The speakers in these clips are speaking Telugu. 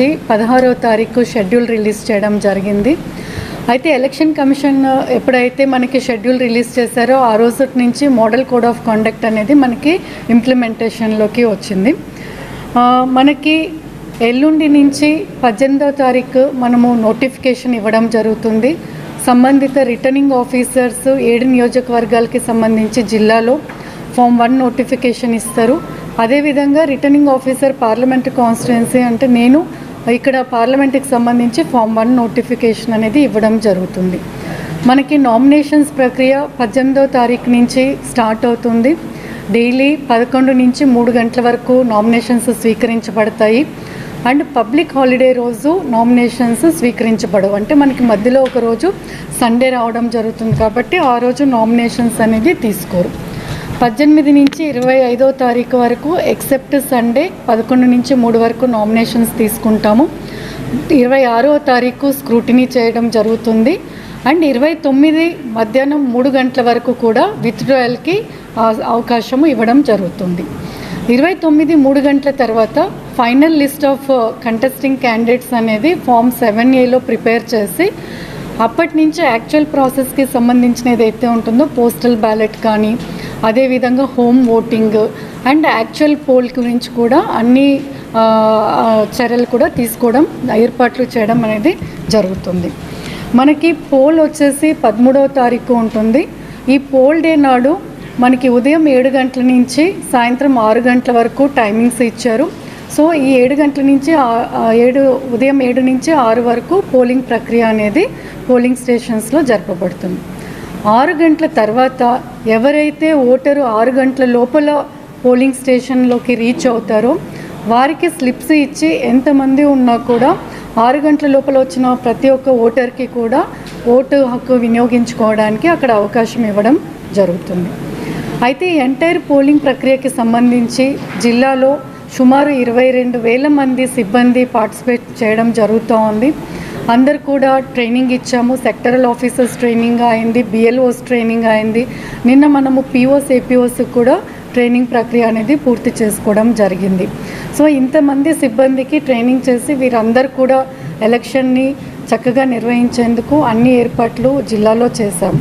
సంబంధించి పదహారవ తారీఖు షెడ్యూల్ రిలీజ్ చేయడం జరిగింది. అయితే ఎలక్షన్ కమిషన్ ఎప్పుడైతే మనకి షెడ్యూల్ రిలీజ్ చేశారో ఆ రోజు నుంచి మోడల్ కోడ్ ఆఫ్ కాండక్ట్ అనేది మనకి ఇంప్లిమెంటేషన్లోకి వచ్చింది. మనకి ఎల్లుండి నుంచి పద్దెనిమిదవ తారీఖు మనము నోటిఫికేషన్ ఇవ్వడం జరుగుతుంది. సంబంధిత రిటర్నింగ్ ఆఫీసర్స్ ఏడు నియోజకవర్గాలకి సంబంధించి జిల్లాలో ఫామ్ వన్ నోటిఫికేషన్ ఇస్తారు. అదేవిధంగా రిటర్నింగ్ ఆఫీసర్ పార్లమెంట్ కాన్స్టిట్యున్సీ అంటే నేను ఇక్కడ పార్లమెంట్కి సంబంధించి ఫామ్ వన్ నోటిఫికేషన్ అనేది ఇవ్వడం జరుగుతుంది. మనకి నామినేషన్స్ ప్రక్రియ పద్దెనిమిదో తారీఖు నుంచి స్టార్ట్ అవుతుంది. డైలీ పదకొండు నుంచి మూడు గంటల వరకు నామినేషన్స్ స్వీకరించబడతాయి. అండ్ పబ్లిక్ హాలిడే రోజు నామినేషన్స్ స్వీకరించబడవు. అంటే మనకి మధ్యలో ఒక రోజు సండే రావడం జరుగుతుంది కాబట్టి ఆ రోజు నామినేషన్స్ అనేది తీసుకోరు. పద్దెనిమిది నుంచి ఇరవై ఐదో తారీఖు వరకు ఎక్సెప్ట్ సండే పదకొండు నుంచి మూడు వరకు నామినేషన్స్ తీసుకుంటాము. ఇరవై ఆరో తారీఖు స్క్రూటినీ చేయడం జరుగుతుంది. అండ్ ఇరవై తొమ్మిది మధ్యాహ్నం మూడు గంటల వరకు కూడా విత్డ్రాయల్కి అవకాశము ఇవ్వడం జరుగుతుంది. ఇరవై తొమ్మిది మూడు గంటల తర్వాత final list of contesting candidates అనేది ఫామ్ సెవెన్ ఏలో ప్రిపేర్ చేసి అప్పటి నుంచి యాక్చువల్ ప్రాసెస్కి సంబంధించిన ఏదైతే ఉంటుందో పోస్టల్ బ్యాలెట్ కానీ అదేవిధంగా home voting and actual poll గురించి కూడా అన్ని చర్యలు కూడా తీసుకోవడం ఏర్పాట్లు చేయడం అనేది జరుగుతుంది. మనకి పోల్ వచ్చేసి పదమూడవ తారీఖు ఉంటుంది. ఈ పోల్ డే నాడు మనకి ఉదయం ఏడు గంటల నుంచి సాయంత్రం ఆరు గంటల వరకు టైమింగ్స్ ఇచ్చారు. సో ఈ ఏడు గంటల నుంచి ఏడు ఉదయం ఏడు నుంచి ఆరు వరకు పోలింగ్ ప్రక్రియ అనేది పోలింగ్ స్టేషన్స్లో జరపబడుతుంది. ఆరు గంటల తర్వాత ఎవరైతే ఓటరు ఆరు గంటల లోపల పోలింగ్ స్టేషన్లోకి రీచ్ అవుతారో వారికి స్లిప్స్ ఇచ్చి ఎంతమంది ఉన్నా కూడా ఆరు గంటల లోపల వచ్చిన ప్రతి ఒక్క ఓటర్కి కూడా ఓటు హక్కు వినియోగించుకోవడానికి అక్కడ అవకాశం ఇవ్వడం జరుగుతుంది. అయితే ఎంటైర్ పోలింగ్ ప్రక్రియకి సంబంధించి జిల్లాలో సుమారు ఇరవై రెండు వేల మంది సిబ్బంది పార్టిసిపేట్ చేయడం జరుగుతూ ఉంది అందరు కూడా ట్రైనింగ్ ఇచ్చాము. సెక్టరల్ ఆఫీసర్స్ ట్రైనింగ్ అయింది బిఎల్ఓస్ ట్రైనింగ్ అయింది. నిన్న మనము పిఓస్ ఏపీఓస్ కూడా ట్రైనింగ్ ప్రక్రియ అనేది పూర్తి చేసుకోవడం జరిగింది. సో ఇంతమంది సిబ్బందికి ట్రైనింగ్ చేసి వీరందరూ కూడా ఎలక్షన్ని చక్కగా నిర్వహించేందుకు అన్ని ఏర్పాట్లు జిల్లాలో చేశాము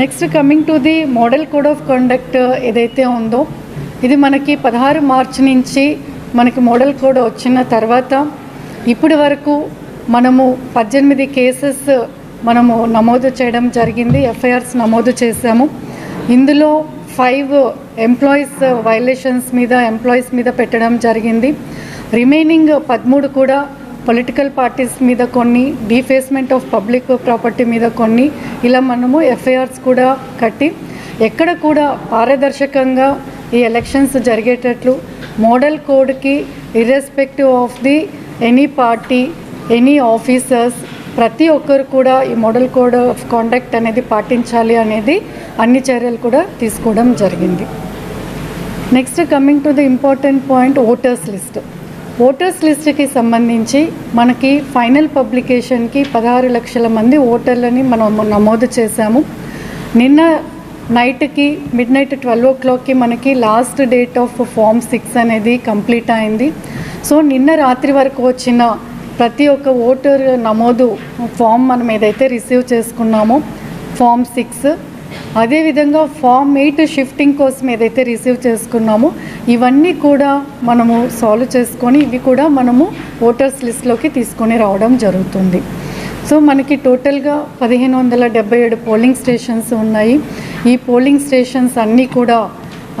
next coming to the model code of conduct ఏదైతే ఉందో ఇది మనకి పదహారు మార్చి నుంచి మనకి మోడల్ కోడ్ వచ్చిన తర్వాత ఇప్పటి వరకు మనము పద్దెనిమిది కేసెస్ మనము నమోదు చేయడం జరిగింది ఎఫ్ఐఆర్స్ నమోదు చేశాము. ఇందులో ఫైవ్ ఎంప్లాయీస్ వైలేషన్స్ మీద ఎంప్లాయీస్ మీద పెట్టడం జరిగింది. రిమైనింగ్ పదమూడు కూడా పొలిటికల్ పార్టీస్ మీద కొన్ని డీఫేస్మెంట్ ఆఫ్ పబ్లిక్ ప్రాపర్టీ మీద కొన్ని. ఇలా మనము ఎఫ్ఐఆర్స్ కూడా కట్టి ఎక్కడ కూడా పారదర్శకంగా ఈ ఎలక్షన్స్ జరిగేటట్లు model కోడ్కి irrespective of the any party any officers ప్రతి ఒక్కరు కూడా ఈ మోడల్ కోడ్ ఆఫ్ కాండక్ట్ అనేది పాటించాలి అనేది అన్ని చర్యలు కూడా తీసుకోవడం జరిగింది. Next coming to the important point voters list. Voters లిస్ట్కి సంబంధించి మనకి ఫైనల్ పబ్లికేషన్కి పదహారు లక్షల మంది ఓటర్లని మనం నమోదు చేశాము. నిన్న నైట్కి మిడ్ నైట్ ట్వెల్వ్ ఓ క్లాక్కి మనకి last date of form six అనేది కంప్లీట్ అయింది. సో నిన్న రాత్రి వరకు వచ్చిన ప్రతి ఒక్క ఓటర్ నమోదు ఫామ్ మనం ఏదైతే రిసీవ్ చేసుకున్నామో ఫామ్ సిక్స్ అదేవిధంగా ఫామ్ ఎయిట్ షిఫ్టింగ్ కోసం ఏదైతే రిసీవ్ చేసుకున్నామో. ఇవన్నీ కూడా మనము సాల్వ్ చేసుకొని ఇవి కూడా మనము ఓటర్స్ లిస్ట్లోకి తీసుకొని రావడం జరుగుతుంది. సో మనకి టోటల్గా పదిహేను వందల డెబ్బై ఏడు పోలింగ్ స్టేషన్స్ ఉన్నాయి. ఈ పోలింగ్ స్టేషన్స్ అన్నీ కూడా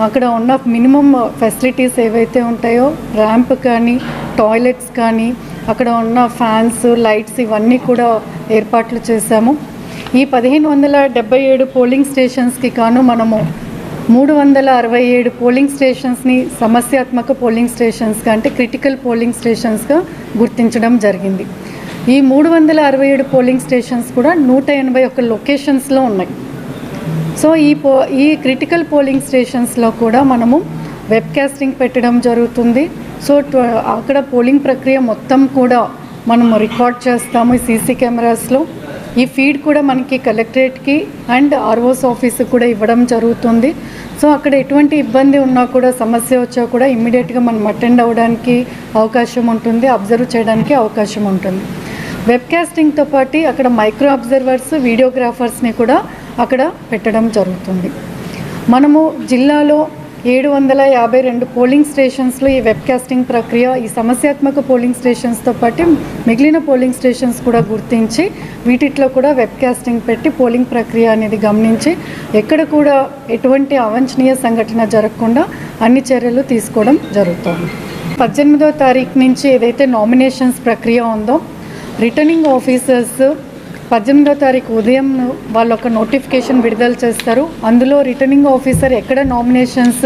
అక్కడ ఉన్న మినిమం ఫెసిలిటీస్ ఏవైతే ఉంటాయో ర్యాంప్ కానీ టాయిలెట్స్ కానీ అక్కడ ఉన్న ఫ్యాన్స్ లైట్స్ ఇవన్నీ కూడా ఏర్పాట్లు చేశాము. ఈ పదిహేను వందల డెబ్బై ఏడు పోలింగ్ స్టేషన్స్కి కాను మనము మూడు వందల అరవై ఏడు పోలింగ్ స్టేషన్స్ని సమస్యాత్మక పోలింగ్ స్టేషన్స్గా అంటే క్రిటికల్ పోలింగ్ స్టేషన్స్గా గుర్తించడం జరిగింది. ఈ మూడు వందల అరవై ఏడు పోలింగ్ స్టేషన్స్ కూడా నూట ఎనభై ఒక్క లొకేషన్స్లో ఉన్నాయి. సో ఈ పో ఈ క్రిటికల్ పోలింగ్ స్టేషన్స్లో కూడా మనము వెబ్కాస్టింగ్ పెట్టడం జరుగుతుంది. సో అక్కడ పోలింగ్ ప్రక్రియ మొత్తం కూడా మనము రికార్డ్ చేస్తాము ఈ సీసీ కెమెరాస్లో ఈ ఫీడ్ కూడా మనకి కలెక్టరేట్కి అండ్ ఆర్ఓస్ ఆఫీస్కి కూడా ఇవ్వడం జరుగుతుంది. సో అక్కడ ఎటువంటి ఇబ్బంది ఉన్నా కూడా సమస్య వచ్చా కూడా ఇమ్మీడియట్గా మనం అటెండ్ అవ్వడానికి అవకాశం ఉంటుంది. అబ్జర్వ్ చేయడానికి అవకాశం ఉంటుంది. వెబ్కాస్టింగ్తో పాటు అక్కడ మైక్రో అబ్జర్వర్స్ వీడియోగ్రాఫర్స్ని కూడా అక్కడ పెట్టడం జరుగుతుంది. మనము జిల్లాలో ఏడు వందల యాభై రెండు పోలింగ్ స్టేషన్స్లో ఈ వెబ్కాస్టింగ్ ప్రక్రియ ఈ సమస్యాత్మక పోలింగ్ స్టేషన్స్తో పాటు మిగిలిన పోలింగ్ స్టేషన్స్ కూడా గుర్తించి వీటిట్లో కూడా వెబ్కాస్టింగ్ పెట్టి పోలింగ్ ప్రక్రియ అనేది గమనించి ఎక్కడ కూడా ఎటువంటి అవాంఛనీయ సంఘటన జరగకుండా అన్ని చర్యలు తీసుకోవడం జరుగుతుంది. పద్దెనిమిదో తారీఖు నుంచి ఏదైతే నామినేషన్స్ ప్రక్రియ ఉందో రిటర్నింగ్ ఆఫీసర్స్ పద్దెనిమిదో తారీఖు ఉదయం వాళ్ళు ఒక నోటిఫికేషన్ విడుదల చేస్తారు. అందులో రిటర్నింగ్ ఆఫీసర్ ఎక్కడ నామినేషన్స్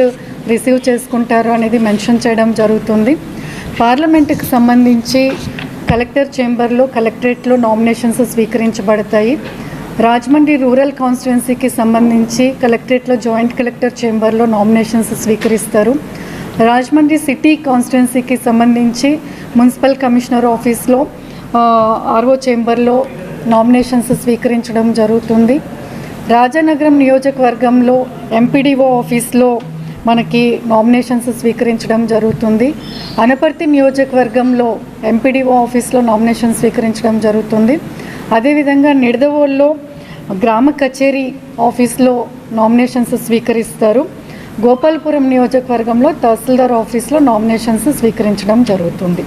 రిసీవ్ చేసుకుంటారు అనేది మెన్షన్ చేయడం జరుగుతుంది. పార్లమెంటుకు సంబంధించి కలెక్టర్ చేంబర్లో కలెక్టరేట్లో నామినేషన్స్ స్వీకరించబడతాయి. రాజమండ్రి రూరల్ కాన్స్టిట్యున్సీకి సంబంధించి కలెక్టరేట్లో జాయింట్ కలెక్టర్ చేంబర్లో నామినేషన్స్ స్వీకరిస్తారు. రాజమండ్రి సిటీ కాన్స్టిట్యున్సీకి సంబంధించి మున్సిపల్ కమిషనర్ ఆఫీస్లో ఆర్ఓ చేంబర్లో నామినేషన్స్ స్వీకరించడం జరుగుతుంది. రాజానగరం నియోజకవర్గంలో ఎంపీడీఓ ఆఫీస్లో మనకి నామినేషన్స్ స్వీకరించడం జరుగుతుంది. అనపర్తి నియోజకవర్గంలో ఎంపీడీఓ ఆఫీస్లో నామినేషన్ స్వీకరించడం జరుగుతుంది. అదేవిధంగా నిడదవోల్లో గ్రామ కచేరీ ఆఫీస్లో నామినేషన్స్ స్వీకరిస్తారు. గోపాల్పురం నియోజకవర్గంలో తహసీల్దార్ ఆఫీస్లో నామినేషన్స్ స్వీకరించడం జరుగుతుంది.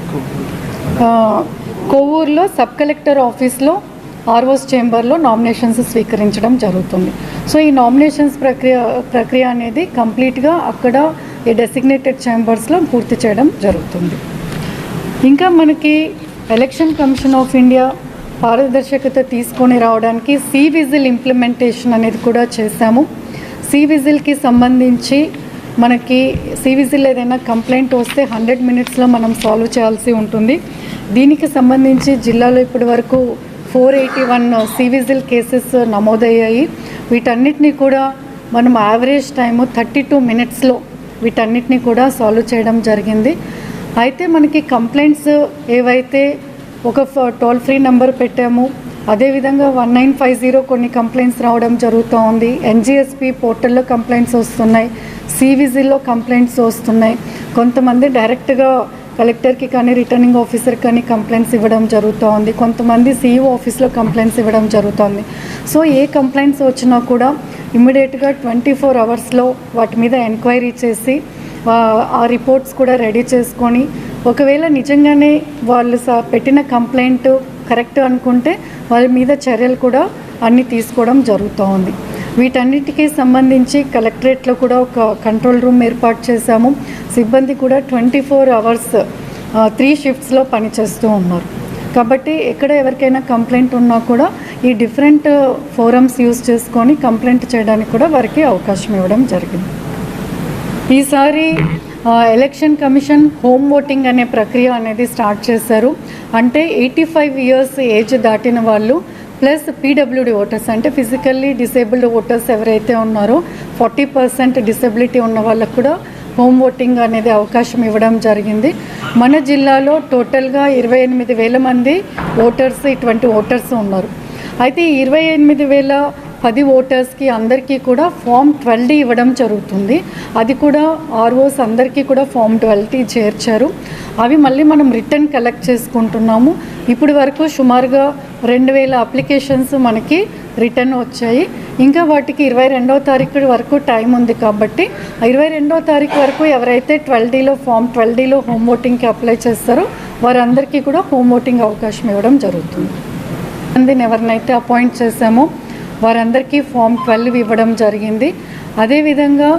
కొవ్వూరులో సబ్ కలెక్టర్ ఆఫీస్లో ఆర్ఓస్ చేంబర్లో నామినేషన్స్ స్వీకరించడం జరుగుతుంది. సో ఈ నామినేషన్స్ ప్రక్రియ ప్రక్రియ అనేది కంప్లీట్గా అక్కడ ఈ డెసిగ్నేటెడ్ ఛాంబర్స్లో పూర్తి చేయడం జరుగుతుంది. ఇంకా మనకి ఎలక్షన్ కమిషన్ ఆఫ్ ఇండియా పారదర్శకత తీసుకొని రావడానికి సి విజిల్ ఇంప్లిమెంటేషన్ అనేది కూడా చేశాము. సి విజిల్కి సంబంధించి మనకి సి విజిల్ ఏదైనా కంప్లైంట్ వస్తే హండ్రెడ్ మినిట్స్లో మనం సాల్వ్ చేయాల్సి ఉంటుంది. దీనికి సంబంధించి జిల్లాలో ఇప్పటి వరకు four eighty one C vigil cases నమోదయ్యాయి. వీటన్నిటిని కూడా మనం యావరేజ్ టైము థర్టీ టూ మినిట్స్లో వీటన్నిటిని కూడా సాల్వ్ చేయడం జరిగింది. అయితే మనకి కంప్లైంట్స్ ఏవైతే ఒక టోల్ ఫ్రీ నెంబర్ పెట్టాము అదేవిధంగా వన్ నైన్ ఫైవ్ జీరో కొన్ని కంప్లైంట్స్ రావడం జరుగుతూ ఉంది. ఎన్జిఎస్పి పోర్టల్లో కంప్లైంట్స్ వస్తున్నాయి. సివిజిల్లో కంప్లైంట్స్ వస్తున్నాయి. కొంతమంది డైరెక్ట్గా కలెక్టర్కి కానీ రిటర్నింగ్ ఆఫీసర్ కానీ కంప్లైంట్స్ ఇవ్వడం జరుగుతూ ఉంది కొంతమంది సీఈఓ ఆఫీస్లో కంప్లైంట్స్ ఇవ్వడం జరుగుతుంది. సో ఏ కంప్లైంట్స్ వచ్చినా కూడా ఇమ్మీడియట్గా ట్వంటీ ఫోర్ అవర్స్లో వాటి మీద ఎంక్వైరీ చేసి ఆ- రిపోర్ట్స్ కూడా రెడీ చేసుకొని ఒకవేళ నిజంగానే వాళ్ళు పెట్టిన కంప్లైంట్ కరెక్ట్ అనుకుంటే వాళ్ళ మీద చర్యలు కూడా అన్నీ తీసుకోవడం జరుగుతూ ఉంది వీటన్నిటికీ సంబంధించి కలెక్టరేట్లో కూడా ఒక కంట్రోల్ రూమ్ ఏర్పాటు చేశాము. సిబ్బంది కూడా ట్వంటీ ఫోర్ అవర్స్ త్రీ షిఫ్ట్స్లో పనిచేస్తూ ఉన్నారు. కాబట్టి ఎక్కడ ఎవరికైనా కంప్లైంట్ ఉన్నా కూడా ఈ డిఫరెంట్ ఫోరమ్స్ యూజ్ చేసుకొని కంప్లైంట్ చేయడానికి కూడా వారికి అవకాశం ఇవ్వడం జరిగింది. ఈసారి ఎలక్షన్ కమిషన్ హోమ్ ఓటింగ్ అనే ప్రక్రియ అనేది స్టార్ట్ చేశారు. అంటే ఎయిటీ ఫైవ్ ఇయర్స్ ఏజ్ దాటిన వాళ్ళు ప్లస్ పీడబ్ల్యూడి ఓటర్స్ అంటే ఫిజికల్లీ డిసేబుల్డ్ ఓటర్స్ ఎవరైతే ఉన్నారో ఫార్టీ పర్సెంట్ డిసెబిలిటీ ఉన్న వాళ్ళకు కూడా హోమ్ ఓటింగ్ అనేది అవకాశం ఇవ్వడం జరిగింది. మన జిల్లాలో టోటల్గా ఇరవై ఎనిమిది వేల మంది ఓటర్స్ ఇటువంటి ఓటర్స్ ఉన్నారు. అయితే ఇరవై ఎనిమిది వేల పది ఓటర్స్కి అందరికీ కూడా ఫామ్ ట్వెల్వ్ ఇవ్వడం జరుగుతుంది. అది కూడా ఆర్ఓస్ అందరికీ కూడా ఫామ్ ట్వెల్వ్ చేర్చారు. అవి మళ్ళీ మనం రిటర్న్ కలెక్ట్ చేసుకుంటున్నాము. ఇప్పటి వరకు సుమారుగా రెండు వేల అప్లికేషన్స్ మనకి రిటర్న్ వచ్చాయి. ఇంకా వాటికి ఇరవై రెండవ తారీఖు వరకు టైం ఉంది కాబట్టి ఇరవై రెండవ తారీఖు వరకు ఎవరైతే ట్వెల్వ్ డీలో ఫామ్ ట్వెల్వ్ డీలో హోమ్ ఓటింగ్కి అప్లై చేస్తారో వారందరికీ కూడా హోమ్ ఓటింగ్ అవకాశం ఇవ్వడం జరుగుతుంది. మందిని ఎవరినైతే అపాయింట్ చేశామో వారందరికీ ఫామ్ ట్వెల్వ్ ఇవ్వడం జరిగింది. అదేవిధంగా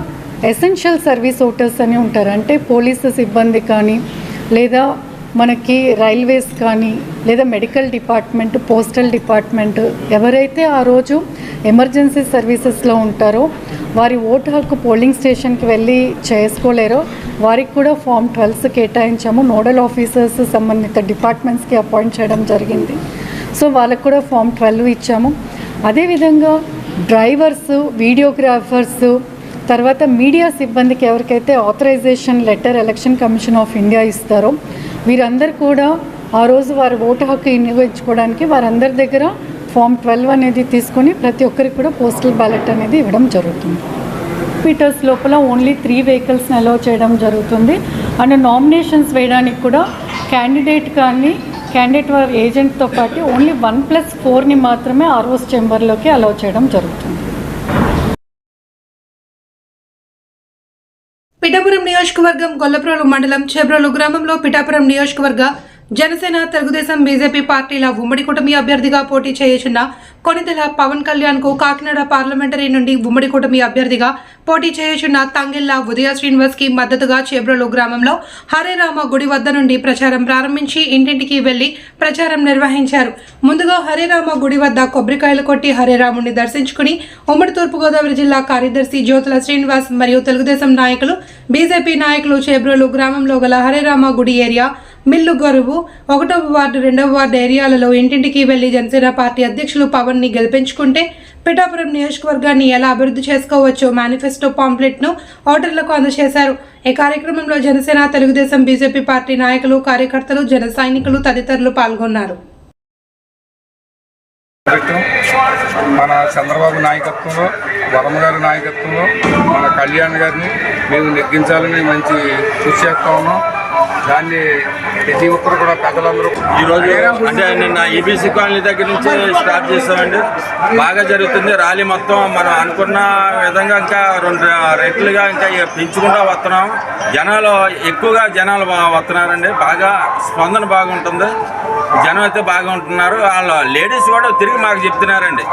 ఎసెన్షియల్ సర్వీస్ ఓటర్స్ అని ఉంటారు. అంటే పోలీసు సిబ్బంది కానీ లేదా మనకి రైల్వేస్ కానీ లేదా మెడికల్ డిపార్ట్మెంట్ పోస్టల్ డిపార్ట్మెంట్ ఎవరైతే ఆ రోజు ఎమర్జెన్సీ సర్వీసెస్లో ఉంటారో వారి ఓటు హక్కు పోలింగ్ స్టేషన్కి వెళ్ళి చేసుకోలేరో వారికి కూడా ఫామ్ ట్వెల్వ్స్ కేటాయించాము. నోడల్ ఆఫీసర్స్ సంబంధిత డిపార్ట్మెంట్స్కి అపాయింట్ చేయడం జరిగింది. సో వాళ్ళకు కూడా ఫామ్ ట్వెల్వ్ ఇచ్చాము. అదేవిధంగా డ్రైవర్స్ వీడియోగ్రాఫర్స్ తర్వాత మీడియా సిబ్బందికి ఎవరికైతే authorisation letter election commission of India ఇస్తారో వీరందరూ కూడా ఆ రోజు వారి ఓటు హక్కు వినియోగించుకోవడానికి వారందరి దగ్గర ఫామ్ ట్వెల్వ్ అనేది తీసుకొని ప్రతి ఒక్కరికి కూడా పోస్టల్ బ్యాలెట్ అనేది ఇవ్వడం జరుగుతుంది. పీటర్స్ లోపల ఓన్లీ త్రీ వెహికల్స్ని అలౌ చేయడం జరుగుతుంది. అండ్ నామినేషన్స్ వేయడానికి కూడా క్యాండిడేట్ కానీ క్యాండిడేట్ వారి ఏజెంట్తో పాటు ఓన్లీ వన్ ప్లస్ ఫోర్ని మాత్రమే ఆర్ఓస్ చెంబర్లోకి అలౌ చేయడం జరుగుతుంది. పిఠాపురం నియోజకవర్గం గొల్లప్రోలు మండలం చెబ్రోలు గ్రామంలో పిఠాపురం నియోజకవర్గ జనసేన తెలుగుదేశం బీజేపీ పార్టీల ఉమ్మడి కూటమి అభ్యర్థిగా పోటీ చేయుచున్న కొనితెల పవన్ కళ్యాణ్కు కాకినాడ పార్లమెంటరీ నుండి ఉమ్మడి కూటమి అభ్యర్థిగా పోటీ చేయుచున్న తంగెల్ల ఉదయ శ్రీనివాస్కి మద్దతుగా చేబ్రోలు గ్రామంలో హరేరామ గుడి వద్ద నుండి ప్రచారం ప్రారంభించి ఇంటింటికి వెళ్ళి ప్రచారం నిర్వహించారు. ముందుగా హరేరామ గుడి వద్ద కొబ్బరికాయలు కొట్టి హరేరాముని దర్శించుకుని ఉమ్మడి తూర్పుగోదావరి జిల్లా కార్యదర్శి జ్యోతుల శ్రీనివాస్ మరియు తెలుగుదేశం నాయకులు బీజేపీ నాయకులు చేబ్రోలు గ్రామంలో గల హరేరామ గుడి ఏరియా మిల్లు గొరువు. ఒకటవ వార్డు రెండవ వార్డు ఏరియాలలో ఇంటింటికి వెళ్ళి జనసేన పార్టీ అధ్యక్షులు పవన్ని గెలిపించుకుంటే పిఠాపురం నియోజకవర్గాన్ని ఎలా అభివృద్ధి చేసుకోవచ్చో మేనిఫెస్టో పాంప్లెట్ను ఓటర్లకు అందజేశారు. ఈ కార్యక్రమంలో జనసేన తెలుగుదేశం బీజేపీ పార్టీ నాయకులు కార్యకర్తలు జన సైనికులు తదితరులు పాల్గొన్నారు. మన చంద్రబాబు నాయకత్వంలో వరమ గారి నాయకత్వంలో మన కళ్యాణ్ గారిని మేము నెగ్గించాలని మంచి కృషి చేస్తా ఉన్నాం. దాన్ని ప్రతి ఒక్కరు కూడా పెద్దలందరూ ఈరోజు అంటే నిన్న ఈబీసీ కాలనీ దగ్గర నుంచి స్టార్ట్ చేస్తామండి బాగా జరుగుతుంది. ర్యాలీ మొత్తం మనం అనుకున్న విధంగా ఇంకా రెండు రెట్లుగా ఇంకా పెంచుకుంటూ వస్తున్నాం. జనాలు ఎక్కువగా జనాలు వస్తున్నారండి. బాగా స్పందన బాగుంటుంది. జనం అయితే బాగా ఉంటున్నారు. వాళ్ళ లేడీస్ కూడా తిరిగి మాకు చెప్తున్నారండి.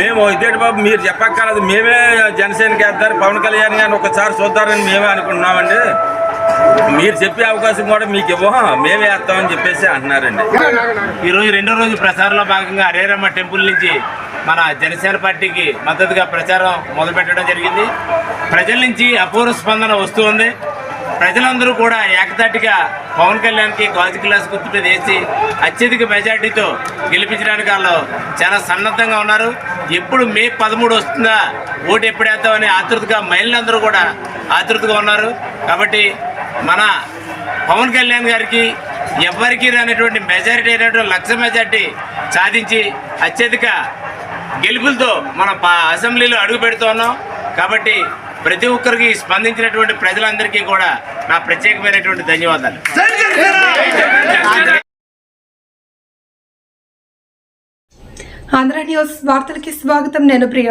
మేము ఇదేంటి బాబు మీరు చెప్పక్కర్లేదు. మేమే జనసేనకి వేస్తారు పవన్ కళ్యాణ్ గారిని ఒకసారి చూద్దారని మేమే అనుకుంటున్నామండి. మీరు చెప్పే అవకాశం కూడా మీకు ఇవ్వం మేమే వేస్తామని చెప్పేసి అంటున్నారండి. ఈ రోజు రెండో రోజు ప్రచారంలో భాగంగా హరేరమ్మ టెంపుల్ నుంచి మన జనసేన పార్టీకి మద్దతుగా ప్రచారం మొదలుపెట్టడం జరిగింది. ప్రజల నుంచి అపూర్వ స్పందన వస్తూ ఉంది. ప్రజలందరూ కూడా ఏకతాటిగా పవన్ కళ్యాణ్కి గాజు గ్లాస్ గుర్తు మీద వేసి అత్యధిక మెజార్టీతో గెలిపించడానికి వాళ్ళు చాలా సన్నద్ధంగా ఉన్నారు. ఎప్పుడు మే పదమూడు వస్తుందా ఓటు ఎప్పుడు ఆతృతగా మహిళలందరూ కూడా ఆతృతగా ఉన్నారు. కాబట్టి మన పవన్ కళ్యాణ్ గారికి ఎవరికి రానటువంటి మెజారిటీ అయినటువంటి లక్ష మెజారిటీ సాధించి అత్యధిక గెలుపులతో మన పా- అసెంబ్లీలో అడుగు పెడుతున్నాం కాబట్టి ప్రతి ఒక్కరికి స్పందించినటువంటి ప్రజలందరికీ కూడా నా ప్రత్యేకమైనటువంటి ధన్యవాదాలు. ఆంధ్ర న్యూస్ వార్తలకి స్వాగతం నేను ప్రియ.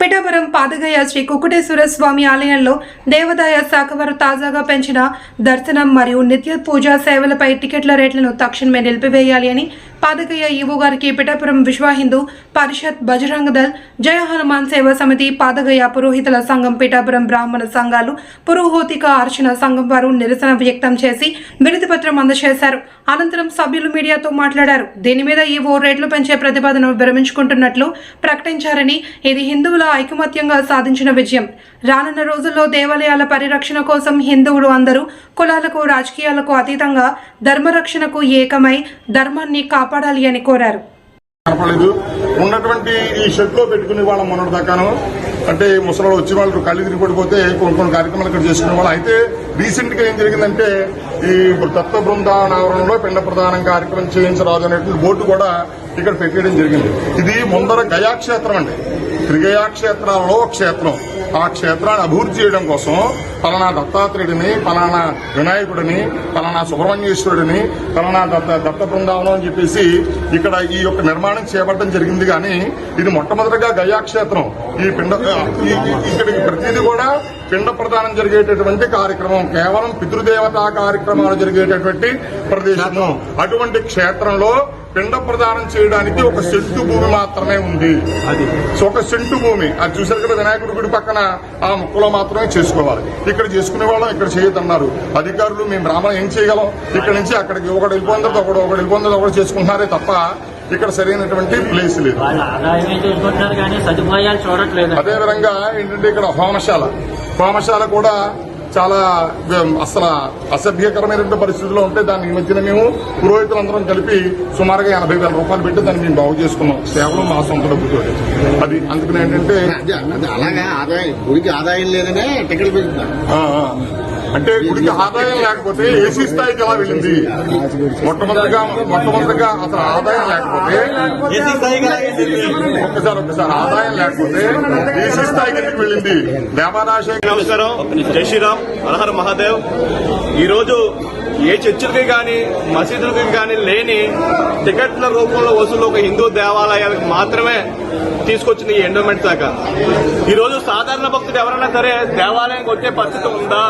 పిఠాపురం పాదగయ శ్రీ కుకుటేశ్వర స్వామి ఆలయంలో దేవాదాయ శాఖ వారు తాజాగా పెంచిన దర్శనం మరియు నిత్య పూజా సేవలపై టికెట్ల రేట్లను తక్షణమే నిలిపివేయాలి అని పాదకయ్య ఈవో గారికి పిఠాపురం విశ్వ హిందూ పరిషత్ బజరంగ దళ్ జయ హనుమాన్ సేవా సమితి పాదగయ పురోహితుల సంఘం పిఠాపురం బ్రాహ్మణ సంఘాలు పురోహోతిక అర్చన సంఘం వారు నిరసన వ్యక్తం చేసి వినతి పత్రం అందజేశారు. అనంతరం సభ్యులు మీడియాతో మాట్లాడారు. దీని మీద ఈవో రేట్లు పెంచే ప్రతిపాదన విరమించుకుంటున్నట్లు ప్రకటించారని ఇది హిందువుల ఐకమత్యంగా సాధించిన విజయం. రానున్న రోజుల్లో దేవాలయాల పరిరక్షణ కోసం హిందువులు అందరూ కులాలకు రాజకీయాలకు అతీతంగా ధర్మరక్షణకు ఏకమై ధర్మాన్ని కాపాడాలి అని కోరారు. కనపడలేదు. ఉన్నటువంటి ఈ షెడ్లో పెట్టుకునే వాళ్ళం మొన్నటి దాకాను అంటే ముసలి వచ్చి వాళ్ళు కళ్ళు తిరిగి పడిపోతే కొన్ని కొన్ని కార్యక్రమాలు ఇక్కడ చేసుకునే వాళ్ళు. అయితే రీసెంట్గా ఏం జరిగిందంటే ఈ దత్త బృందావనంలో పిండ ప్రధానం కార్యక్రమం చేయించరాదు అనేటువంటి బోర్డు కూడా ఇక్కడ పెట్టేయడం జరిగింది. ఇది ముందర గయాక్షేత్రం అండి. త్రిగయా క్షేత్రాలలో క్షేత్రం. ఆ క్షేత్రాన్ని అభివృద్ధి చేయడం కోసం పలానా దత్తాత్రేయుడిని పలానా వినాయకుడిని పలానా సుబ్రహ్మణ్యేశ్వరుడిని పలానా దత్త దత్త బృందావనం అని చెప్పేసి ఇక్కడ ఈ యొక్క నిర్మాణం చేపట్టడం జరిగింది. కానీ ఇది మొట్టమొదటిగా గయాక్షేత్రం ఈ పిండ ఈ- ఈ- ఇక్కడికి ప్రతిదీ కూడా పిండ ప్రదానం జరిగేటటువంటి కార్యక్రమం. కేవలం పితృదేవతా కార్యక్రమాలు జరిగేటటువంటి ప్రదేశము. అటువంటి క్షేత్రంలో పిండ ప్రదానం చేయడానికి ఒక సెంటు భూమి మాత్రమే ఉంది. సో ఒక సెంటు భూమి. అది చూసారు కదా వినాయకుడి గుడి పక్కన ఆ ముక్కలో మాత్రమే చేసుకోవాలి. ఇక్కడ చేసుకునే వాళ్ళం ఇక్కడ చేయొద్దన్నారు. అధికారులు మేము రామ ఏం చేయగలం? ఇక్కడ నుంచి అక్కడికి ఒకటి వెళ్ళిపోతుంది ఒకడు ఒకటి వెళ్ళిపోతుంది ఒకటి చేసుకుంటున్నారే తప్ప ఇక్కడ సరైనటువంటి ప్లేస్ లేదు. అదే విధంగా ఏంటంటే ఇక్కడ హోమశాల. హోమశాల కూడా చాలా అసలు అసభ్యకరమైనటువంటి పరిస్థితుల్లో ఉంటే దాని మధ్యన మేము పురోహితులందరం కలిపి సుమారుగా ఎనభై వేల రూపాయలు పెట్టి దాన్ని మేము బాగు చేసుకున్నాం. కేవలం మా సొంత డబ్బుతో అది అందుకని ఏంటంటే అలాగా ఆదాయం గుడికి ఆదాయం లేదనే టికెట్ ఆ. అంటే గుడికి ఆదాయం లేకపోతే ఏసీ స్థాయికి ఎలా వెళ్ళింది? మొట్టమొదటిగా మొట్టమొదటిగా అసలు ఆదాయం లేకపోతే ఒక్కసారి ఒక్కసారి ఆదాయం లేకపోతే ఏసీ స్థాయికి ఎందుకు వెళ్ళింది? దేవాదాశేఖర్ నమస్కారం. జై శ్రీరామ్. హరహర మహాదేవ్. ఈరోజు ఏ చర్చిలకి కానీ మసీదులకి కానీ లేని టికెట్ల రూపంలో వసూలు ఒక హిందూ దేవాలయాలకు మాత్రమే తీసుకొచ్చింది ఈ ఎండోమెంట్ శాఖ ఈరోజు సాధారణ భక్తుడు ఎవరైనా సరే దేవాలయానికి వచ్చే పరిస్థితి ఉందా?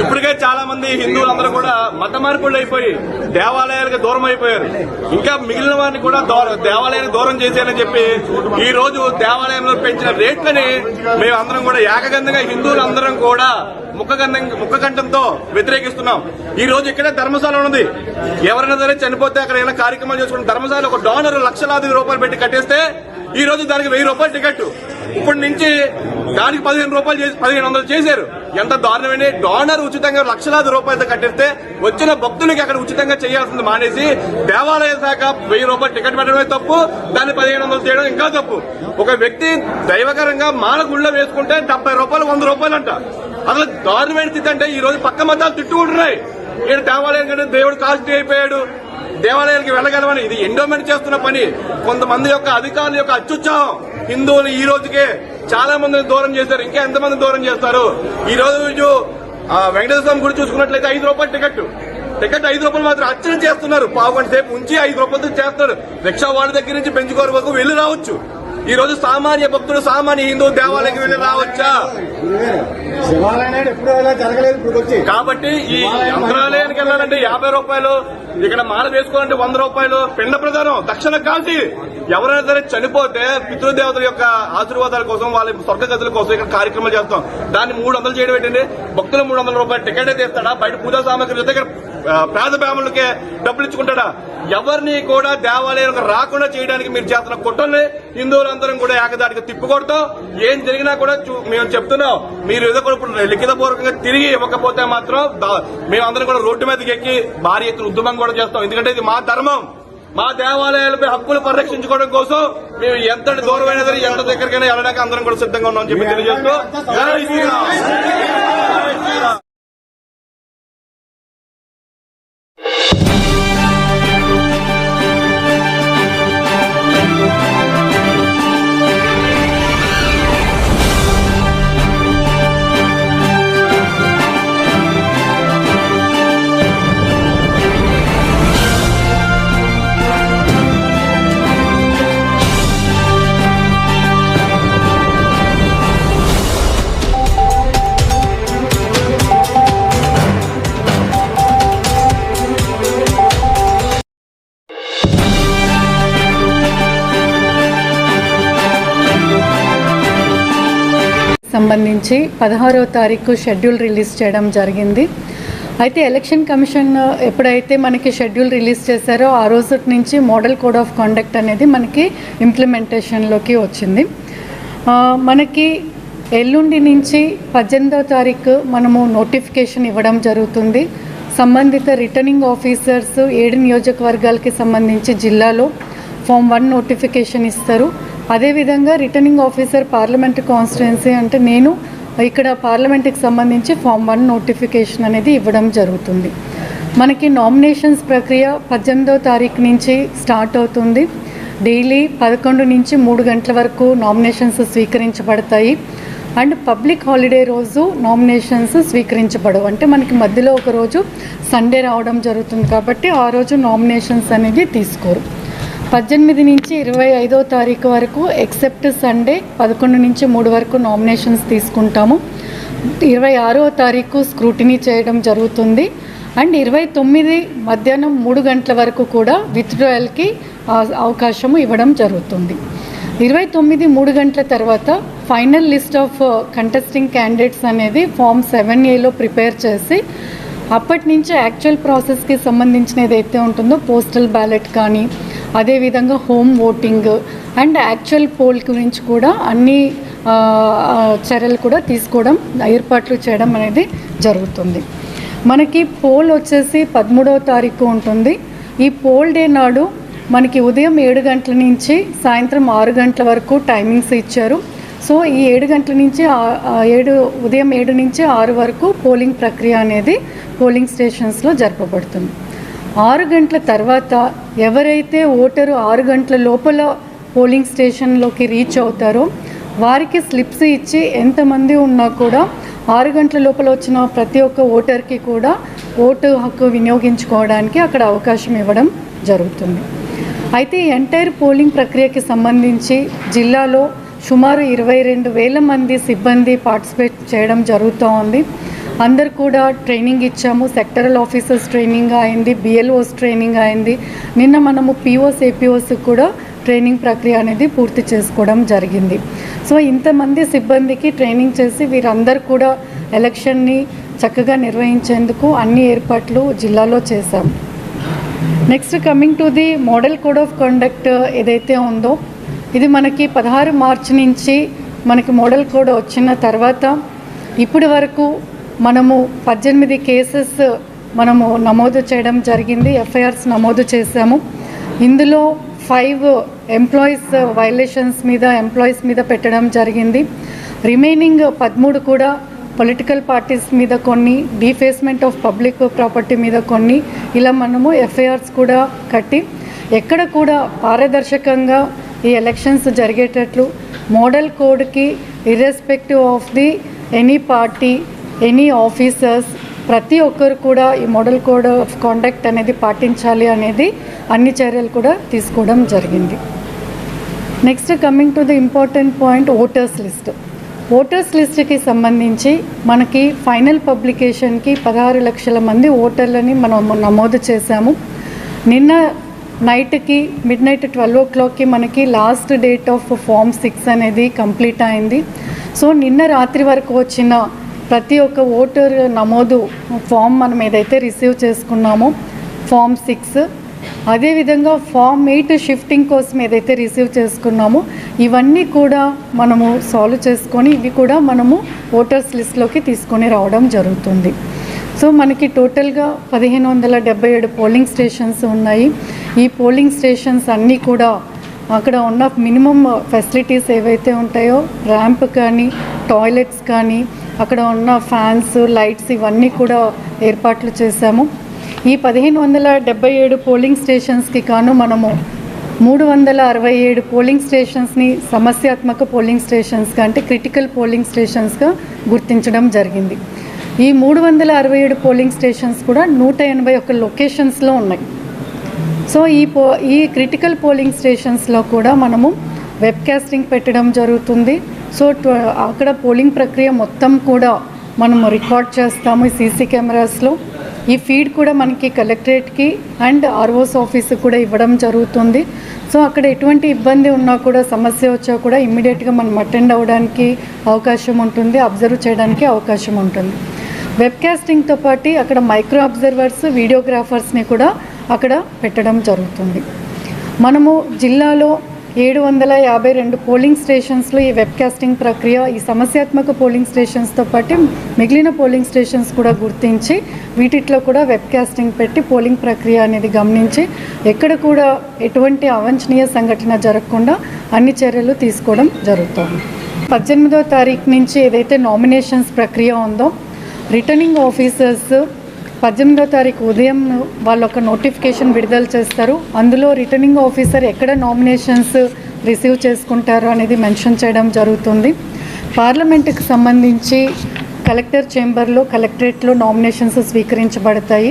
ఇప్పటికే చాలా మంది హిందువులందరూ కూడా మత మార్పులు అయిపోయి దేవాలయాలకు దూరం అయిపోయారు. ఇంకా మిగిలిన వారిని కూడా దేవాలయానికి దూరం చేశారని చెప్పి ఈ రోజు దేవాలయంలో పెంచిన రేట్లని మేము అందరం కూడా ఏకగంధంగా హిందువులందరం కూడా ముఖగంధం ముఖకంఠంతో వ్యతిరేకిస్తున్నాం. ఈ రోజు ఇక్కడే ధర్మశాల ఉంది ఎవరైనా సరే చనిపోతే అక్కడ ఏమైనా కార్యక్రమాలు చేసుకుని ధర్మశాల ఒక డోనర్ లక్షలాది రూపాయలు పెట్టి కట్టేస్తే ఈ రోజు దానికి వెయ్యి రూపాయలు టికెట్ ఇప్పటి నుంచి దానికి పదిహేను రూపాయలు చేసి పదిహేను వందలు చేశారు. ఎంత దారుణమైన డోనర్ ఉచితంగా లక్షలాది రూపాయలతో కట్టిస్తే వచ్చిన భక్తులకి అక్కడ ఉచితంగా చేయాల్సింది మానేసి దేవాలయ శాఖ వెయ్యి రూపాయలు టికెట్ పెట్టడమే తప్పు. దాన్ని పదిహేను వందలు చేయడం ఇంకా తప్పు. ఒక వ్యక్తి దైవకరంగా మాల గుళ్ళ వేసుకుంటే డెబ్బై రూపాయలు వంద రూపాయలు అంట అసలు దారుణమైన స్థితి అంటే ఈ రోజు పక్క మతాలు తిట్టుకుంటున్నాయి. ఈయన దేవాలయం కంటే దేవుడు కాస్ట్ అయిపోయాడు. దేవాలయానికి వెళ్ళగలమని ఇది ఎండోమెంట్ చేస్తున్న పని. కొంతమంది యొక్క అధికారుల యొక్క అత్యుత్సాహం. హిందువులు ఈ రోజుకే చాలా మందిని దూరం చేశారు. ఇంకా ఎంతమంది దూరం చేస్తారు? ఈ రోజు ఆ, వెంకటేశ్వర స్వామి గుడి చూసుకున్నట్లయితే ఐదు రూపాయలు టికెట్. టికెట్ ఐదు రూపాయలు మాత్రం అర్చన చేస్తున్నారు. పావు గంట సేపు ఉంచి ఐదు రూపాయలతో చేస్తున్నారు. రిక్షా వాళ్ళ దగ్గర నుంచి పెంచుకోరు వరకు వెళ్ళి రావచ్చు. ఈ రోజు సామాన్య భక్తుడు సామాన్య హిందూ దేవాలయానికి వెళ్ళి రావచ్చా? కాబట్టి ఈ యంత్రాలయానికి వెళ్ళాలంటే యాభై రూపాయలు ఇక్కడ మాల వేసుకోవాలంటే వంద రూపాయలు పిండ ప్రధానం దక్షిణ కాంతి ఎవరైనా సరే చనిపోతే పితృదేవతల యొక్క ఆశీర్వాదాల కోసం వాళ్ళ స్వర్గగతుల కోసం ఇక్కడ కార్యక్రమాలు చేస్తాం. దాన్ని మూడు వందలు చేయడం ఏంటండి? భక్తులు మూడు వందల రూపాయలు టికెట్ అయితే ఇస్తాడా? బయట పూజా సామాగ్రి దగ్గర పేద బ్రాహ్మణులకే డబ్బులు ఇచ్చుకుంటాడా? ఎవరిని కూడా దేవాలయానికి రాకుండా చేయడానికి మీరు చేస్తున్న కుట్రల్ని హిందువులందరం కూడా ఏకదాటిగా తిప్పికొడతాం. ఏం జరిగినా కూడా మేము చెప్తున్నాం. మీరు ఏదో కూడా లిఖిత పూర్వకంగా తిరిగి ఇవ్వకపోతే మాత్రం మేమందరం కూడా రోడ్డు మీదకి ఎక్కి భారీ ఎత్తున ఉద్యమం కూడా చేస్తాం. ఎందుకంటే ఇది మా ధర్మం. మా దేవాలయాలపై హక్కులు పరిరక్షించుకోవడం కోసం మేము ఎంత దూరమైన సరే ఎంత దగ్గరికైనా వెళ్ళడానికి అందరం కూడా సిద్ధంగా ఉన్నామని చెప్పి తెలియజేస్తూ నుంచి పదహారవ తారీఖు షెడ్యూల్ రిలీజ్ చేయడం జరిగింది. అయితే ఎలక్షన్ కమిషన్ ఎప్పుడైతే మనకి షెడ్యూల్ రిలీజ్ చేశారో ఆ రోజు నుంచి మోడల్ కోడ్ ఆఫ్ కాండక్ట్ అనేది మనకి ఇంప్లిమెంటేషన్లోకి వచ్చింది. మనకి ఎల్లుండి నుంచి పద్దెనిమిదవ తారీఖు మనము నోటిఫికేషన్ ఇవ్వడం జరుగుతుంది. సంబంధిత రిటర్నింగ్ ఆఫీసర్స్ ఏడు నియోజకవర్గాలకి సంబంధించి జిల్లాలో ఫామ్ వన్ నోటిఫికేషన్ ఇస్తారు. అదేవిధంగా రిటర్నింగ్ ఆఫీసర్ పార్లమెంట్ కాన్స్టిట్యున్సీ అంటే నేను ఇక్కడ పార్లమెంట్కి సంబంధించి ఫామ్ వన్ నోటిఫికేషన్ అనేది ఇవ్వడం జరుగుతుంది. మనకి నామినేషన్స్ ప్రక్రియ పద్దెనిమిదో తారీఖు నుంచి స్టార్ట్ అవుతుంది. డైలీ పదకొండు నుంచి మూడు గంటల వరకు నామినేషన్స్ స్వీకరించబడతాయి. అండ్ పబ్లిక్ హాలిడే రోజు నామినేషన్స్ స్వీకరించబడవు. అంటే మనకి మధ్యలో ఒక రోజు సండే రావడం జరుగుతుంది కాబట్టి ఆ రోజు నామినేషన్స్ అనేది తీసుకోరు. పద్దెనిమిది నుంచి ఇరవై ఐదో తారీఖు వరకు ఎక్సెప్ట్ సండే పదకొండు నుంచి మూడు వరకు నామినేషన్స్ తీసుకుంటాము. ఇరవై ఆరో తారీఖు స్క్రూటినీ చేయడం జరుగుతుంది. అండ్ ఇరవై తొమ్మిది మధ్యాహ్నం మూడు గంటల వరకు కూడా విత్డ్రాయల్కి అవకాశము ఇవ్వడం జరుగుతుంది. ఇరవై తొమ్మిది మూడు గంటల తర్వాత final list of contesting candidates అనేది ఫామ్ సెవెన్ ఏలో ప్రిపేర్ చేసి అప్పటి నుంచి యాక్చువల్ ప్రాసెస్కి సంబంధించిన ఏదైతే ఉంటుందో పోస్టల్ బ్యాలెట్ కానీ అదేవిధంగా home voting and actual poll గురించి కూడా అన్ని చర్యలు కూడా తీసుకోవడం ఏర్పాట్లు చేయడం అనేది జరుగుతుంది. మనకి పోల్ వచ్చేసి పదమూడవ తారీఖు ఉంటుంది. ఈ పోల్ డే నాడు మనకి ఉదయం ఏడు గంటల నుంచి సాయంత్రం ఆరు గంటల వరకు టైమింగ్స్ ఇచ్చారు. సో ఈ ఏడు గంటల నుంచి ఏడు ఉదయం ఏడు నుంచి ఆరు వరకు పోలింగ్ ప్రక్రియ అనేది పోలింగ్ స్టేషన్స్లో జరపబడుతుంది. ఆరు గంటల తర్వాత ఎవరైతే ఓటరు ఆరు గంటల లోపల పోలింగ్ స్టేషన్లోకి రీచ్ అవుతారో వారికి స్లిప్స్ ఇచ్చి ఎంతమంది ఉన్నా కూడా ఆరు గంటల లోపల వచ్చిన ప్రతి ఒక్క ఓటర్కి కూడా ఓటు హక్కు వినియోగించుకోవడానికి అక్కడ అవకాశం ఇవ్వడం జరుగుతుంది. అయితే ఎంటైర్ పోలింగ్ ప్రక్రియకి సంబంధించి జిల్లాలో సుమారు ఇరవై రెండు వేల మంది సిబ్బంది పార్టిసిపేట్ చేయడం జరుగుతూ ఉంది అందరు కూడా ట్రైనింగ్ ఇచ్చాము. సెక్టరల్ ఆఫీసర్స్ ట్రైనింగ్ అయింది బిఎల్ఓస్ ట్రైనింగ్ అయింది. నిన్న మనము పిఓస్ ఏపీఓస్ కూడా ట్రైనింగ్ ప్రక్రియ అనేది పూర్తి చేసుకోవడం జరిగింది. సో ఇంతమంది సిబ్బందికి ట్రైనింగ్ చేసి వీరందరూ కూడా ఎలక్షన్ని చక్కగా నిర్వహించేందుకు అన్ని ఏర్పాట్లు జిల్లాలో చేశాం. Next coming to the model code of conduct ఏదైతే ఉందో ఇది మనకి పదహారు మార్చి నుంచి మనకి మోడల్ కోడ్ వచ్చిన తర్వాత ఇప్పటి వరకు మనము పద్దెనిమిది కేసెస్ మనము నమోదు చేయడం జరిగింది ఎఫ్ఐఆర్స్ నమోదు చేశాము. ఇందులో ఫైవ్ ఎంప్లాయీస్ వైలేషన్స్ మీద ఎంప్లాయీస్ మీద పెట్టడం జరిగింది. రిమైనింగ్ పదమూడు కూడా పొలిటికల్ పార్టీస్ మీద కొన్ని డీఫేస్మెంట్ ఆఫ్ పబ్లిక్ ప్రాపర్టీ మీద కొన్ని. ఇలా మనము ఎఫ్ఐఆర్స్ కూడా కట్టి ఎక్కడ కూడా పారదర్శకంగా ఈ ఎలక్షన్స్ జరిగేటట్లు model కోడ్కి irrespective of the any party any officers ప్రతి ఒక్కరు కూడా ఈ మోడల్ కోడ్ ఆఫ్ కాండక్ట్ అనేది పాటించాలి అనేది అన్ని చర్యలు కూడా తీసుకోవడం జరిగింది. Next coming to the important point voters list. Voters లిస్ట్కి సంబంధించి మనకి ఫైనల్ పబ్లికేషన్కి పదహారు లక్షల మంది ఓటర్లని మనం నమోదు చేశాము. నిన్న నైట్కి మిడ్ నైట్ ట్వెల్వ్ ఓ క్లాక్కి మనకి last date of form six అనేది కంప్లీట్ అయింది. సో నిన్న రాత్రి వరకు వచ్చిన ప్రతి ఒక్క ఓటర్ నమోదు ఫామ్ మనం ఏదైతే రిసీవ్ చేసుకున్నామో ఫామ్ సిక్స్ అదేవిధంగా ఫామ్ ఎయిట్ షిఫ్టింగ్ కోసం ఏదైతే రిసీవ్ చేసుకున్నామో ఇవన్నీ కూడా మనము సాల్వ్ చేసుకొని ఇవి కూడా మనము ఓటర్స్ లిస్ట్లోకి తీసుకొని రావడం జరుగుతుంది. సో మనకి టోటల్గా పదిహేను వందల డెబ్బై ఏడు పోలింగ్ స్టేషన్స్ ఉన్నాయి. ఈ పోలింగ్ స్టేషన్స్ అన్నీ కూడా అక్కడ ఉన్న మినిమం ఫెసిలిటీస్ ఏవైతే ఉంటాయో ర్యాంప్ కానీ టాయిలెట్స్ కానీ అక్కడ ఉన్న ఫ్యాన్స్ లైట్స్ ఇవన్నీ కూడా ఏర్పాట్లు చేశాము. ఈ పదిహేను వందల డెబ్బై ఏడు పోలింగ్ స్టేషన్స్కి కాను మనము మూడు వందల అరవై ఏడు పోలింగ్ స్టేషన్స్ని సమస్యాత్మక పోలింగ్ స్టేషన్స్గా అంటే క్రిటికల్ పోలింగ్ స్టేషన్స్గా గుర్తించడం జరిగింది. ఈ మూడు వందల అరవై ఏడు పోలింగ్ స్టేషన్స్ కూడా నూట ఎనభై ఒక్క లొకేషన్స్లో ఉన్నాయి. సో ఈ పో ఈ క్రిటికల్ పోలింగ్ స్టేషన్స్లో కూడా మనము వెబ్కాస్టింగ్ పెట్టడం జరుగుతుంది. సో అక్కడ పోలింగ్ ప్రక్రియ మొత్తం కూడా మనము రికార్డ్ చేస్తాము ఈ సీసీ కెమెరాస్లో ఈ ఫీడ్ కూడా మనకి కలెక్టరేట్కి అండ్ ఆర్ఓస్ ఆఫీస్కి కూడా ఇవ్వడం జరుగుతుంది. సో అక్కడ ఎటువంటి ఇబ్బంది ఉన్నా కూడా సమస్య వచ్చా కూడా ఇమ్మీడియట్గా మనం అటెండ్ అవ్వడానికి అవకాశం ఉంటుంది అబ్జర్వ్ చేయడానికి అవకాశం ఉంటుంది. వెబ్కాస్టింగ్తో పాటు అక్కడ మైక్రో అబ్జర్వర్స్ వీడియోగ్రాఫర్స్ని కూడా అక్కడ పెట్టడం జరుగుతుంది. మనము జిల్లాలో ఏడు వందల యాభై రెండు పోలింగ్ స్టేషన్స్లో ఈ వెబ్కాస్టింగ్ ప్రక్రియ ఈ సమస్యాత్మక పోలింగ్ స్టేషన్స్తో పాటు మిగిలిన పోలింగ్ స్టేషన్స్ కూడా గుర్తించి వీటిట్లో కూడా వెబ్కాస్టింగ్ పెట్టి పోలింగ్ ప్రక్రియ అనేది గమనించి ఎక్కడ కూడా ఎటువంటి అవాంఛనీయ సంఘటన జరగకుండా అన్ని చర్యలు తీసుకోవడం జరుగుతుంది. పద్దెనిమిదో తారీఖు నుంచి ఏదైతే నామినేషన్స్ ప్రక్రియ ఉందో రిటర్నింగ్ ఆఫీసర్స్ పద్దెనిమిదో తారీఖు ఉదయం వాళ్ళు ఒక నోటిఫికేషన్ విడుదల చేస్తారు. అందులో రిటర్నింగ్ ఆఫీసర్ ఎక్కడ నామినేషన్స్ రిసీవ్ చేసుకుంటారు అనేది మెన్షన్ చేయడం జరుగుతుంది. పార్లమెంటుకు సంబంధించి కలెక్టర్ చేంబర్లో కలెక్టరేట్లో నామినేషన్స్ స్వీకరించబడతాయి.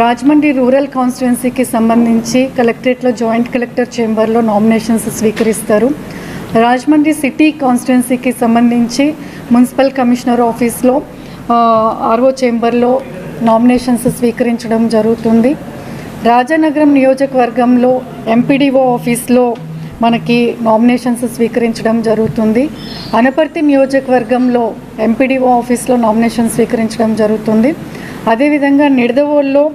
రాజమండ్రి రూరల్ కాన్స్టిట్యున్సీకి సంబంధించి కలెక్టరేట్లో జాయింట్ కలెక్టర్ చేంబర్లో నామినేషన్స్ స్వీకరిస్తారు. రాజమండ్రి సిటీ కాన్స్టిట్యున్సీకి సంబంధించి మున్సిపల్ కమిషనర్ ఆఫీస్లో ఆర్ఓ చేంబర్లో నామినేషన్స్ స్వీకరించడం జరుగుతుంది. రాజానగరం నియోజకవర్గంలో ఎంపీడీఓ ఆఫీస్లో మనకి నామినేషన్స్ స్వీకరించడం జరుగుతుంది. అనపర్తి నియోజకవర్గంలో ఎంపీడీఓ ఆఫీస్లో నామినేషన్ స్వీకరించడం జరుగుతుంది. అదేవిధంగా నిడదవోల్లో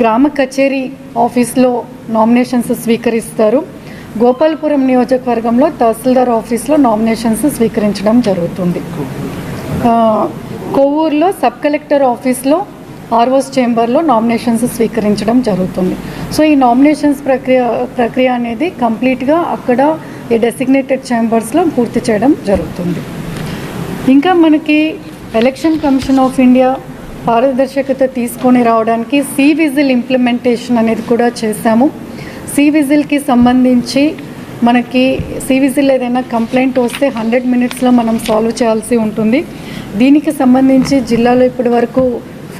గ్రామ కచేరీ ఆఫీస్లో నామినేషన్స్ స్వీకరిస్తారు. గోపాల్పురం నియోజకవర్గంలో తహసీల్దార్ ఆఫీస్లో నామినేషన్స్ స్వీకరించడం జరుగుతుంది. కొవ్వూరులో సబ్ కలెక్టర్ ఆఫీస్లో ఆర్ఓస్ చేంబర్లో నామినేషన్స్ స్వీకరించడం జరుగుతుంది. సో ఈ నామినేషన్స్ ప్రక్రియ ప్రక్రియ అనేది కంప్లీట్గా అక్కడ ఈ డెసిగ్నేటెడ్ చేంబర్స్లో పూర్తి చేయడం జరుగుతుంది. ఇంకా మనకి ఎలక్షన్ కమిషన్ ఆఫ్ ఇండియా పారదర్శకత తీసుకొని రావడానికి సి విజిల్ ఇంప్లిమెంటేషన్ అనేది కూడా చేశాము. సి విజిల్కి సంబంధించి మనకి సి విజిల్ ఏదైనా కంప్లైంట్ వస్తే హండ్రెడ్ మినిట్స్లో మనం సాల్వ్ చేయాల్సి ఉంటుంది. దీనికి సంబంధించి జిల్లాలో ఇప్పటి వరకు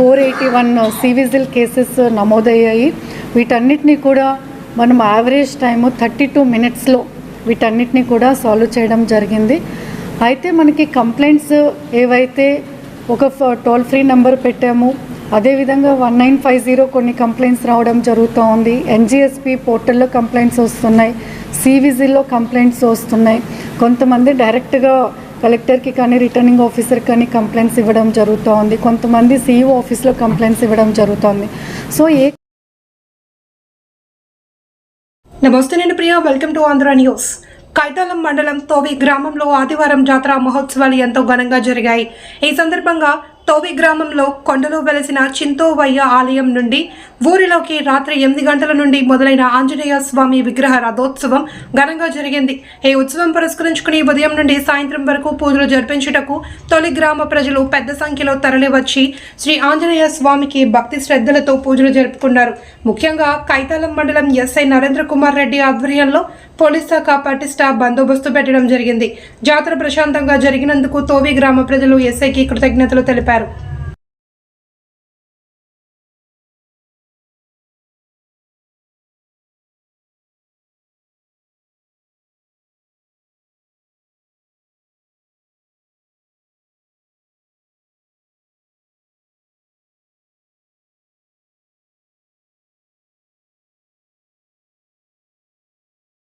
four eighty one C vigil cases నమోదయ్యాయి. వీటన్నిటిని కూడా మనం యావరేజ్ టైము థర్టీ టూ మినిట్స్లో వీటన్నిటిని కూడా సాల్వ్ చేయడం జరిగింది. అయితే మనకి కంప్లైంట్స్ ఏవైతే ఒక టోల్ ఫ్రీ నెంబర్ పెట్టాము అదేవిధంగా వన్ నైన్ ఫైవ్ జీరో కొన్ని కంప్లైంట్స్ రావడం జరుగుతూ ఉంది. ఎన్జిఎస్పి పోర్టల్లో కంప్లైంట్స్ వస్తున్నాయి సివిజిల్లో కంప్లైంట్స్ వస్తున్నాయి. కొంతమంది డైరెక్ట్గా కలెక్టర్కి కానీ రిటర్నింగ్ ఆఫీసర్ కానీ కంప్లైంట్స్ ఇవ్వడం జరుగుతోంది. కొంతమంది సిఇఓ ఆఫీస్లో కంప్లైంట్స్ ఇవ్వడం జరుగుతుంది. సో ఏ నమస్తే నేను Priya. Welcome to Andhra news. Kaithalam మండలం తోవి గ్రామంలో ఆదివారం జాతర మహోత్సవాలు ఎంతో ఘనంగా జరిగాయి. ఈ సందర్భంగా తోవి గ్రామంలో కొండలో వెలసిన చింతోవయ్య ఆలయం నుండి ఊరిలోకి రాత్రి ఎనిమిది గంటల నుండి మొదలైన ఆంజనేయ స్వామి విగ్రహ రథోత్సవం ఘనంగా జరిగింది. ఈ ఉత్సవం పురస్కరించుకుని ఉదయం నుండి సాయంత్రం వరకు పూజలు జరిపించుటకు తొలి గ్రామ ప్రజలు పెద్ద సంఖ్యలో తరలివచ్చి శ్రీ ఆంజనేయ స్వామికి భక్తి శ్రద్ధలతో పూజలు జరుపుకున్నారు. ముఖ్యంగా కైతాలం మండలం ఎస్ఐ నరేంద్ర కుమార్ రెడ్డి ఆధ్వర్యంలో పోలీస్ శాఖ పటిష్ట బందోబస్తు పెట్టడం జరిగింది. జాతర ప్రశాంతంగా జరిగినందుకు తోవి గ్రామ ప్రజలు ఎస్ఐకి కృతజ్ఞతలు తెలిపారు. quero